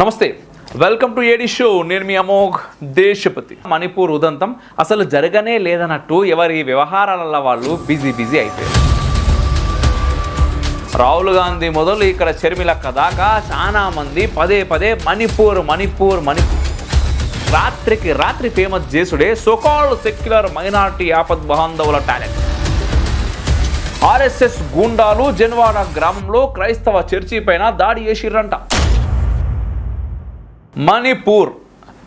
నమస్తే. Welcome to AD show నేను మీ అమోఘ్ దేశపతి. మణిపూర్ ఉదంతం. అసలు జరగనే లేదన్నట్టు ఎవరి వ్యవహారాల వాళ్ళు బిజీ బిజీ అయిపోయారు. రాహుల్ గాంధీ మొదలు ఇక్కడ చర్మిలక్క దాకా చాలా మంది పదే పదే మణిపూర్ మణిపూర్ మణిపూర్. రాత్రికి రాత్రి ఫేమస్ చేసుడే సోకాల్ సెక్యులర్ మైనార్టీ ఆపద్ బాంధవుల టాలెంట్. ఆర్ఎస్ఎస్ గూండాలు జన్వాడ గ్రామంలో క్రైస్తవ చర్చి పైన దాడి చేసిర్రంట. మణిపూర్.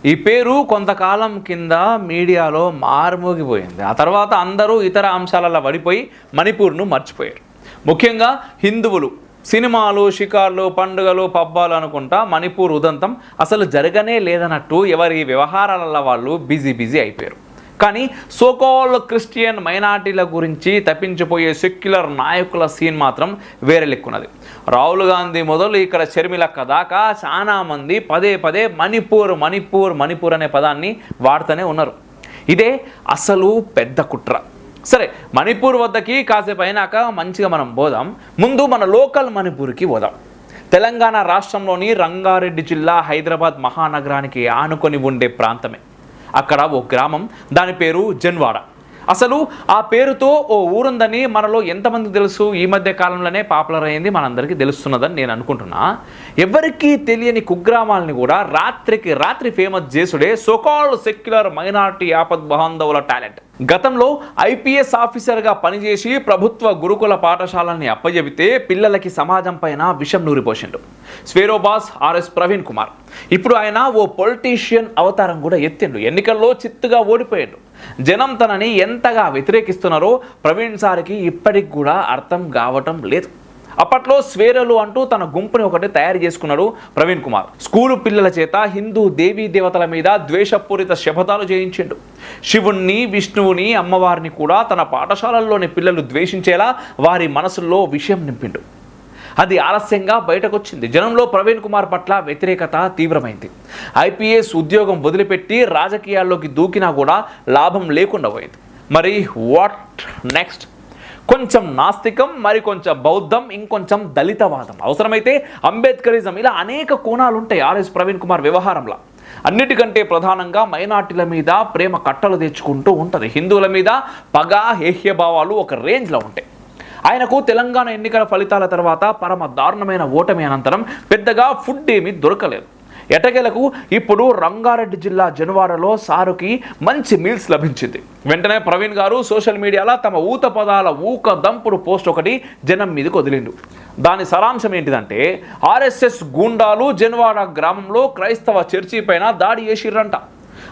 ఈ పేరు కొంతకాలం కింద మీడియాలో మారుమోగిపోయింది. ఆ తర్వాత అందరూ ఇతర అంశాలలో పడిపోయి మణిపూర్ను మర్చిపోయారు. ముఖ్యంగా హిందువులు సినిమాలు షికార్లు పండుగలు పబ్బాలు అనుకుంటా మణిపూర్ ఉదంతం అసలు జరగనే లేదన్నట్టు ఎవరి వ్యవహారాల వాళ్ళు బిజీ బిజీ అయిపోయారు. కానీ సోకోల్ క్రిస్టియన్ మైనార్టీల గురించి తప్పించిపోయే సెక్యులర్ నాయకుల సీన్ మాత్రం వేరే లెక్కున్నది రాహుల్ గాంధీ మొదలు ఇక్కడ షర్మిలక్క దాకా చాలామంది పదే పదే మణిపూర్ మణిపూర్ మణిపూర్ అనే పదాన్ని వాడుతూనే ఉన్నారు. ఇదే అసలు పెద్ద కుట్ర. సరే మణిపూర్ వద్దకి కాసేపు అయినాక మంచిగా మనం పోదాం ముందు మన లోకల్ మణిపూర్కి పోదాం. తెలంగాణ రాష్ట్రంలోని రంగారెడ్డి జిల్లా హైదరాబాద్ మహానగరానికి ఆనుకొని ఉండే ప్రాంతమే. అక్కడ ఓ గ్రామం దాని పేరు జన్వాడ. అసలు ఆ పేరుతో ఓ ఊరుందని మనలో ఎంతమంది తెలుసు? ఈ మధ్య కాలంలోనే పాపులర్ అయింది మనందరికీ తెలుస్తున్నదని నేను అనుకుంటున్నా. ఎవరికీ తెలియని కుగ్రామాలని కూడా రాత్రికి రాత్రి ఫేమస్ చేసుడే సోకాల్ సెక్యులర్ మైనారిటీ ఆపద్ బాంధవుల టాలెంట్. గతంలో ఐపీఎస్ ఆఫీసర్గా పనిచేసి ప్రభుత్వ గురుకుల పాఠశాలని అప్పజెబితే పిల్లలకి సమాజం పైన విషం నూరిపోసిండు. స్వేరోబాస్ ఆర్ఎస్ ప్రవీణ్ కుమార్. ఇప్పుడు ఆయన ఓ పొలిటీషియన్ అవతారం కూడా ఎత్తిండు. ఎన్నికల్లో చిత్తుగా ఓడిపోయాడు. జనం తనని ఎంతగా వ్యతిరేకిస్తున్నారో ప్రవీణ్ సార్కి ఇప్పటికి కూడా అర్థం కావటం లేదు. అప్పట్లో స్వేరలు అంటూ తన గుంపుని ఒకటి తయారు చేసుకున్నాడు ప్రవీణ్ కుమార్. స్కూలు పిల్లల చేత హిందూ దేవీ దేవతల మీద ద్వేషపూరిత శపథాలు చేయించిండు. శివుణ్ణి విష్ణువుని అమ్మవారిని కూడా తన పాఠశాలల్లోని పిల్లలు ద్వేషించేలా వారి మనసుల్లో విషయం నింపిండు. అది ఆలస్యంగా బయటకొచ్చింది. జనంలో ప్రవీణ్ కుమార్ పట్ల వ్యతిరేకత తీవ్రమైంది. ఐపీఎస్ ఉద్యోగం వదిలిపెట్టి రాజకీయాల్లోకి దూకినా కూడా లాభం లేకుండా పోయింది. మరి వాట్ నెక్స్ట్ కొంచెం నాస్తికం మరి కొంచెం బౌద్ధం ఇంకొంచెం దళితవాదం. అవసరమైతే అంబేద్కరిజం ఇలా అనేక కోణాలు ఉంటాయి ఆర్ఎస్ ప్రవీణ్ కుమార్ వ్యవహారంలో. అన్నిటికంటే ప్రధానంగా మైనార్టీల మీద ప్రేమ కట్టలు తెచ్చుకుంటూ ఉంటుంది. హిందువుల మీద పగ హేహ్యభావాలు ఒక రేంజ్లో ఉంటాయి. ఆయనకు తెలంగాణ ఎన్నికల ఫలితాల తర్వాత పరమ దారుణమైన ఓటమి అనంతరం పెద్దగా ఫుడ్ ఏమీ దొరకలేదు. ఎటగెలకు ఇప్పుడు రంగారెడ్డి జిల్లా జనవాడలో సారుకి మంచి మీల్స్ లభించింది. వెంటనే ప్రవీణ్ గారు సోషల్ మీడియాలో తమ ఊత పదాల ఊక దంపుడు పోస్ట్ ఒకటి జనం మీదకి వదిలిండు. దాని సారాంశం ఏంటిదంటే ఆర్ఎస్ఎస్ గూండాలు జనవాడ గ్రామంలో క్రైస్తవ చర్చి పైన దాడి చేసిర్రంట.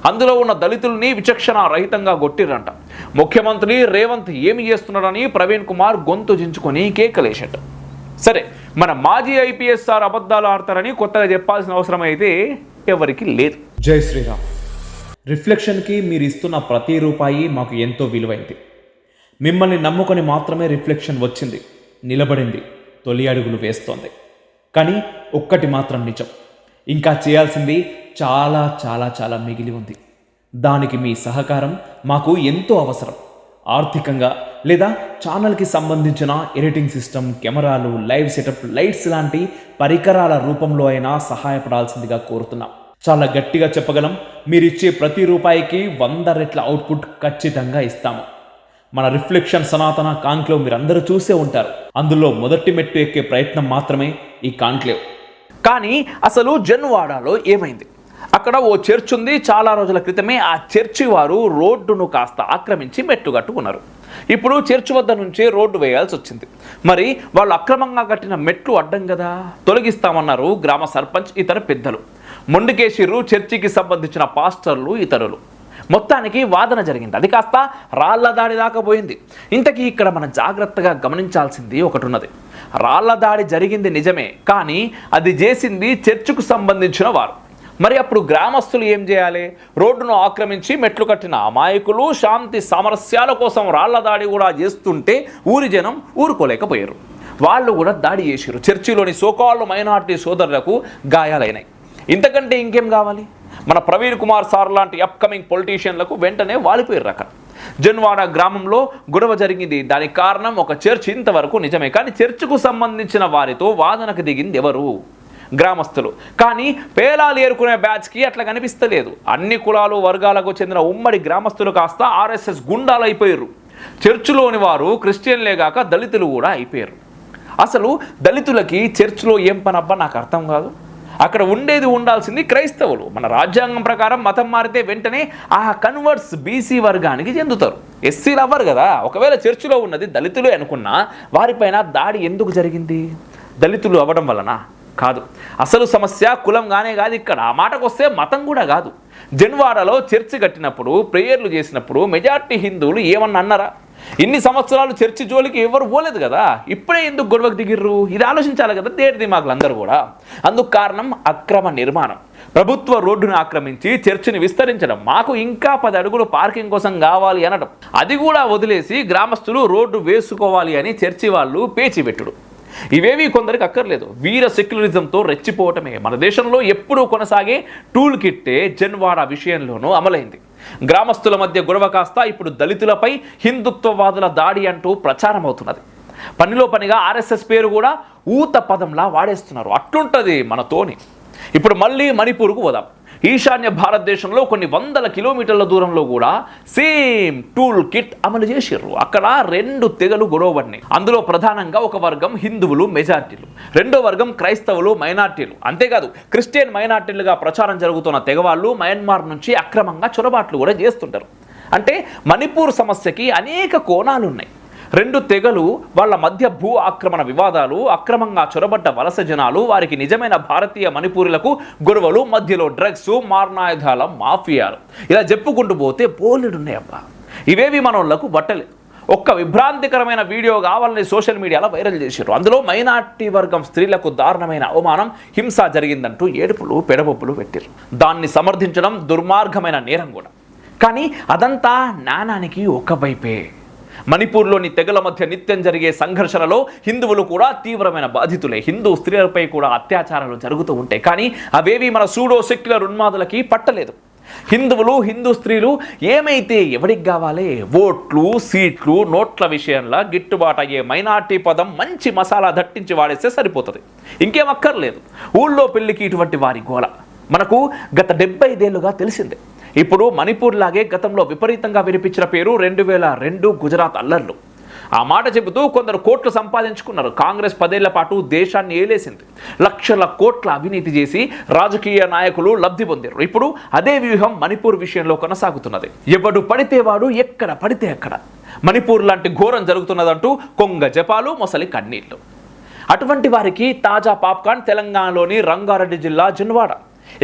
అందులో ఉన్న దళితుల్ని విచక్షణ రహితంగా కొట్టిర్రంట. ముఖ్యమంత్రి రేవంత్ ఏమి చేస్తున్నాడని ప్రవీణ్ కుమార్ గొంతు జించుకొని కేకలేశాడు. సరే మన మాజీ ఐపీఎస్ సార్ అబద్ధాలు ఆడతారని కొత్తగా చెప్పాల్సిన అవసరం అయితే ఎవరికి లేదు. జై శ్రీరామ్. రిఫ్లెక్షన్కి మీరు ఇస్తున్న ప్రతి రూపాయి మాకు ఎంతో విలువైంది. మిమ్మల్ని నమ్ముకొని మాత్రమే రిఫ్లెక్షన్ వచ్చింది నిలబడింది తొలి అడుగులు వేస్తోంది. కానీ ఒక్కటి మాత్రం నిజం ఇంకా చేయాల్సింది చాలా చాలా చాలా మిగిలి ఉంది. దానికి మీ సహకారం మాకు ఎంతో అవసరం. ఆర్థికంగా లేదా ఛానల్కి సంబంధించిన ఎడిటింగ్ సిస్టమ్ కెమెరాలు లైవ్ సెటప్ లైట్స్ లాంటి పరికరాల రూపంలో అయినా సహాయపడాల్సిందిగా కోరుతున్నాం. చాలా గట్టిగా చెప్పగలం మీరిచ్చే ప్రతి రూపాయికి వంద రెట్ల అవుట్పుట్ ఖచ్చితంగా ఇస్తాము. మన రిఫ్లెక్షన్ సనాతన కాంక్లేవ్ మీరందరూ చూసే ఉంటారు. అందులో మొదటి మెట్టు ఎక్కే ప్రయత్నం మాత్రమే ఈ కాంక్లేవ్. కానీ అసలు జన్వాడాలో ఏమైంది? అక్కడ ఓ చర్చ్ ఉంది చాలా రోజుల క్రితమే ఆ చర్చి వారు రోడ్డును కాస్త ఆక్రమించి మెట్టు కట్టుకున్నారు ఇప్పుడు చర్చి వద్ద నుంచే రోడ్డు వేయాల్సి వచ్చింది. మరి వాళ్ళు అక్రమంగా కట్టిన మెట్లు అడ్డం కదా? తొలగిస్తామన్నారు గ్రామ సర్పంచ్ ఇతర పెద్దలు. మొండికేసిర్రు చర్చికి సంబంధించిన పాస్టర్లు ఇతరులు. మొత్తానికి వాదన జరిగింది. అది కాస్త రాళ్ళ దాడి దాకా పోయింది. ఇంతకీ ఇక్కడ మనం జాగ్రత్తగా గమనించాల్సింది ఒకటి ఉన్నది రాళ్ళ దాడి జరిగింది నిజమే కానీ అది చేసింది చర్చికు సంబంధించిన వారు. మరి అప్పుడు గ్రామస్తులు ఏం చేయాలి? రోడ్డును ఆక్రమించి మెట్లు కట్టిన అమాయకులు శాంతి సామరస్యాల కోసం రాళ్ళ దాడి కూడా చేస్తుంటే ఊరి జనం ఊరుకోలేకపోయారు. వాళ్ళు కూడా దాడి చేశారు. చర్చిలోని సోకాళ్ళు మైనార్టీ సోదరులకు గాయాలైనాయి. ఇంతకంటే ఇంకేం కావాలి? మన ప్రవీణ్ కుమార్ సార్ లాంటి అప్కమింగ్ పొలిటీషియన్లకు వెంటనే వాలిపోయారు అక్కడ జన్వాడ గ్రామంలో గొడవ జరిగింది. దానికి కారణం ఒక చర్చ్ ఇంతవరకు నిజమే. కానీ చర్చ్కు సంబంధించిన వారితో వాదనకు దిగింది ఎవరు? గ్రామస్తులు. కానీ పేలాలు ఏరుకునే బ్యాచ్కి అట్లా కనిపిస్తలేదు. అన్ని కులాలు వర్గాలకు చెందిన ఉమ్మడి గ్రామస్తులు కాస్త ఆర్ఎస్ఎస్ గుండాలు అయిపోయారు చర్చిలోని వారు క్రిస్టియన్లే కాక దళితులు కూడా అయిపోయారు అసలు దళితులకి చర్చిలో ఏం పనబ్బా నాకు అర్థం కాదు. అక్కడ ఉండేది ఉండాల్సింది క్రైస్తవులు. మన రాజ్యాంగం ప్రకారం మతం మారితే వెంటనే ఆ కన్వర్ట్స్ బీసీ వర్గానికి చెందుతారు. ఎస్సీలు అవ్వరు కదా. ఒకవేళ చర్చిలో ఉన్నది దళితులే అనుకున్నా వారిపైన దాడి ఎందుకు జరిగింది? దళితులు అవ్వడం వలన కాదు. అసలు సమస్య కులం గానే కాదు ఇక్కడ. ఆ మాటకు వస్తే మతం కూడా కాదు. జన్వాడలో చర్చి కట్టినప్పుడు ప్రేయర్లు చేసినప్పుడు మెజార్టీ హిందువులు ఏమన్నా అన్నారా? ఇన్ని సంవత్సరాలు చర్చి జోలికి ఎవరు పోలేదు కదా? ఇప్పుడే ఎందుకు గొడవకు దిగిర్రు? ఇది ఆలోచించాలి కదా దేడి దిమాకులు అందరూ కూడా. అందుకు కారణం అక్రమ నిర్మాణం. ప్రభుత్వ రోడ్డును ఆక్రమించి చర్చిని విస్తరించడం. మాకు ఇంకా పది అడుగులు పార్కింగ్ కోసం కావాలి అనడం. అది కూడా వదిలేసి గ్రామస్తులు రోడ్డు వేసుకోవాలి అని చర్చి వాళ్ళు పేచి పెట్టుడు. ఇవేవి కొందరికి అక్కర్లేదు. వీర సెక్యులరిజంతో రెచ్చిపోవటమే. మన దేశంలో ఎప్పుడూ కొనసాగే టూల్ కిట్టే జన్వాడ విషయంలోనూ అమలైంది. గ్రామస్తుల మధ్య గొడవ కాస్త ఇప్పుడు దళితులపై హిందుత్వవాదుల దాడి అంటూ ప్రచారం అవుతున్నది పనిలో పనిగా ఆర్ఎస్ఎస్ పేరు కూడా ఊత పదంలా వాడేస్తున్నారు. అట్లుంటది మనతోని ఇప్పుడు మళ్ళీ మణిపూర్కు పోదాం. ఈశాన్య భారతదేశంలో కొన్ని వందల కిలోమీటర్ల దూరంలో కూడా సేమ్ టూల్ కిట్ అమలు చేసిర్రు. అక్కడ రెండు తెగలు గొడవబడినాయి అందులో ప్రధానంగా ఒక వర్గం హిందువులు మెజార్టీలు. రెండో వర్గం క్రైస్తవులు మైనార్టీలు. అంతేకాదు క్రిస్టియన్ మైనార్టీలుగా ప్రచారం జరుగుతున్న తెగవాళ్ళు మయన్మార్ నుంచి అక్రమంగా చొరబాట్లు కూడా చేస్తుంటారు. అంటే మణిపూర్ సమస్యకి అనేక కోణాలు ఉన్నాయి రెండు తెగలు వాళ్ళ మధ్య భూ ఆక్రమణ వివాదాలు అక్రమంగా చొరబడ్డ వలస జనాలు వారికి నిజమైన భారతీయ మణిపూరులకు గొడవలు మధ్యలో డ్రగ్స్ మారణాయుధాల మాఫియాలు. ఇలా చెప్పుకుంటూ పోతే పోలేడున్నాయబ్బా ఇవేవి మనోళ్ళకు బట్టలే. ఒక్క విభ్రాంతికరమైన వీడియో కావాలని సోషల్ మీడియాలో వైరల్ చేశారు అందులో మైనార్టీ వర్గం స్త్రీలకు దారుణమైన అవమానం హింస జరిగిందంటూ ఏడుపులు పెడబొప్పులు పెట్టారు దాన్ని సమర్థించడం దుర్మార్గమైన నేరం కూడా. కానీ అదంతా నానానికి ఒకవైపే. మణిపూర్లోని తెగల మధ్య నిత్యం జరిగే సంఘర్షణలో హిందువులు కూడా తీవ్రమైన బాధితులే. హిందూ స్త్రీలపై కూడా అత్యాచారాలు జరుగుతూ ఉంటాయి. కానీ అవేవి మన సూడో సెక్యులర్ ఉన్మాదులకి పట్టలేదు. హిందువులు హిందూ స్త్రీలు ఏమైతే ఎవరికి కావాలి? ఓట్లు సీట్లు నోట్ల విషయంలో గిట్టుబాటు అయ్యే మైనార్టీ పదం మంచి మసాలా దట్టించి వాడేస్తే సరిపోతుంది. ఇంకేం అక్కర్లేదు. ఊళ్ళో పెళ్ళికి ఇటువంటి వారి గోల. మనకు గత డెబ్బై ఐదేళ్ళుగా తెలిసిందే. ఇప్పుడు మణిపూర్ లాగే గతంలో విపరీతంగా వినిపించిన పేరు రెండు వేల రెండు గుజరాత్ అల్లర్లు. ఆ మాట చెబుతూ కొందరు కోట్లు సంపాదించుకున్నారు. కాంగ్రెస్ పదేళ్ళ పాటు దేశాన్ని ఏలేసింది. లక్షల కోట్ల అవినీతి చేసి రాజకీయ నాయకులు లబ్ధి పొందారు ఇప్పుడు అదే వ్యూహం మణిపూర్ విషయంలో కొనసాగుతున్నది. ఎవడు పడితే వాడు ఎక్కడ పడితే అక్కడ. మణిపూర్ లాంటి ఘోరం జరుగుతున్నదంటూ కొంగ జపాలు మొసలి కన్నీళ్ళు. అటువంటి వారికి తాజా పాప్కార్న్ తెలంగాణలోని రంగారెడ్డి జిల్లా జన్వాడ.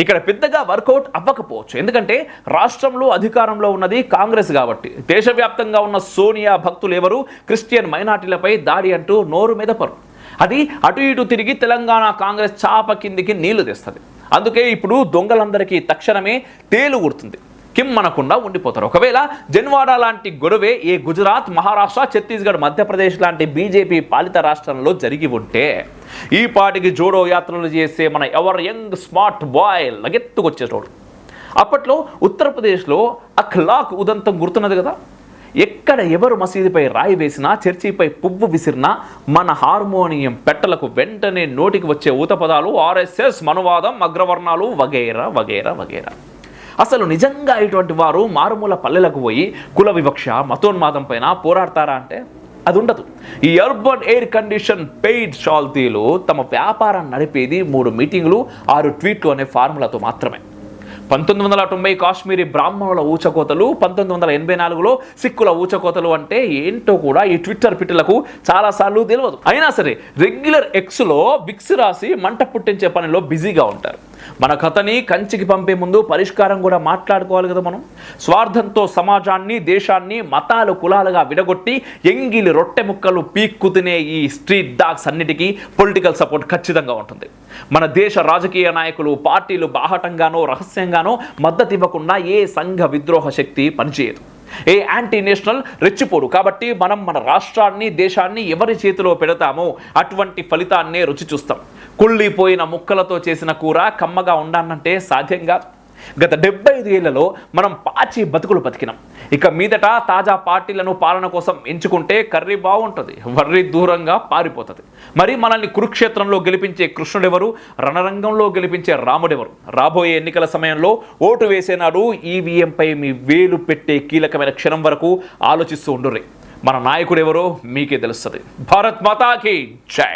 ఇక్కడ పెద్దగా వర్కౌట్ అవ్వకపోవచ్చు. ఎందుకంటే రాష్ట్రంలో అధికారంలో ఉన్నది కాంగ్రెస్ కాబట్టి. దేశవ్యాప్తంగా ఉన్న సోనియా భక్తులు ఎవరు? క్రిస్టియన్ మైనార్టీలపై దాడి అంటూ నోరు మెదపరు అది అటు ఇటు తిరిగి తెలంగాణ కాంగ్రెస్ చాప కిందికి నీళ్ళు తెస్తుంది. అందుకే ఇప్పుడు దొంగలందరికీ తక్షణమే తేలు కిమ్ కిమ్మనకుండా ఉండిపోతారు. ఒకవేళ జన్వాడ లాంటి గొడవే ఏ గుజరాత్ మహారాష్ట్ర ఛత్తీస్గఢ్ మధ్యప్రదేశ్ లాంటి బీజేపీ పాలిత రాష్ట్రంలో జరిగి ఉంటే ఈ పాటికి జోడో యాత్రలు చేసే మన ఎవర్ యంగ్ స్మార్ట్ బాయ్ లగెత్తుకొచ్చేటోడు. అప్పట్లో ఉత్తరప్రదేశ్లో అఖ్లాక్ ఉదంతం గుర్తున్నది కదా? ఎక్కడ ఎవరు మసీదుపై రాయి వేసినా చర్చిపై పువ్వు విసిరినా మన హార్మోనియం పెట్టలకు వెంటనే నోటికి వచ్చే ఊత పదాలు ఆర్ఎస్ఎస్ మనువాదం అగ్రవర్ణాలు వగైరా వగైరా వగైరా. అసలు నిజంగా ఇటువంటి వారు మారుమూల పల్లెలకు పోయి కుల వివక్ష మతోన్మాదం పైన పోరాడతారా అంటే అది ఉండదు. ఈ అర్బన్ ఎయిర్ కండిషన్ పెయిడ్ షాల్తీలు తమ వ్యాపారాన్ని నడిపేది మూడు మీటింగ్లు ఆరు ట్వీట్లు అనే ఫార్ములాతో మాత్రమే. పంతొమ్మిది వందల తొంభై కాశ్మీరీ బ్రాహ్మణుల ఊచకోతలు పంతొమ్మిది వందల ఎనభై నాలుగులో సిక్కుల ఊచకోతలు అంటే ఏంటో కూడా ఈ ట్విట్టర్ పిట్టలకు చాలాసార్లు తెలియదు అయినా సరే రెగ్యులర్ ఎక్స్లో విక్స్ రాసి మంట పుట్టించే పనిలో బిజీగా ఉంటారు. మన కథని కంచికి పంపే ముందు పరిష్కారం కూడా మాట్లాడుకోవాలి కదా మనం? స్వార్థంతో సమాజాన్ని దేశాన్ని మతాలు కులాలుగా విడగొట్టి ఎంగిలి రొట్టె ముక్కలు పీక్కు తినే ఈ స్ట్రీట్ డాగ్స్ అన్నిటికీ పొలిటికల్ సపోర్ట్ ఖచ్చితంగా ఉంటుంది. మన దేశ రాజకీయ నాయకులు పార్టీలు బాహటంగానో రహస్యంగా రహస్యంగానో మద్దతు ఇవ్వకుండా ఏ సంఘ విద్రోహ శక్తి పనిచేయదు. ఏ యాంటీ నేషనల్ రెచ్చిపోడు కాబట్టి మనం మన రాష్ట్రాన్ని దేశాన్ని ఎవరి చేతిలో పెడతామో అటువంటి ఫలితాన్నే రుచి చూస్తాం. కుళ్ళిపోయిన ముక్కలతో చేసిన కూర కమ్మగా ఉండాలంటే సాధ్యంగా గత డెబ్బై ఐదు ఏళ్ళలో మనం పాచి బతుకులు బతికినాం. ఇక మీదట తాజా పార్టీలను పాలన కోసం ఎంచుకుంటే కర్రీ బాగుంటుంది వర్రి దూరంగా పారిపోతుంది. మరి మనల్ని కురుక్షేత్రంలో గెలిపించే కృష్ణుడెవరు? రణరంగంలో గెలిపించే రాముడెవరు? రాబోయే ఎన్నికల సమయంలో ఓటు వేసే నాడు ఈవీఎంపై మీ వేలు పెట్టే కీలకమైన క్షణం వరకు ఆలోచిస్తూ ఉండుర్రి. మన నాయకుడు ఎవరో మీకే తెలుస్తుంది. భారత్ మాతాకి జై!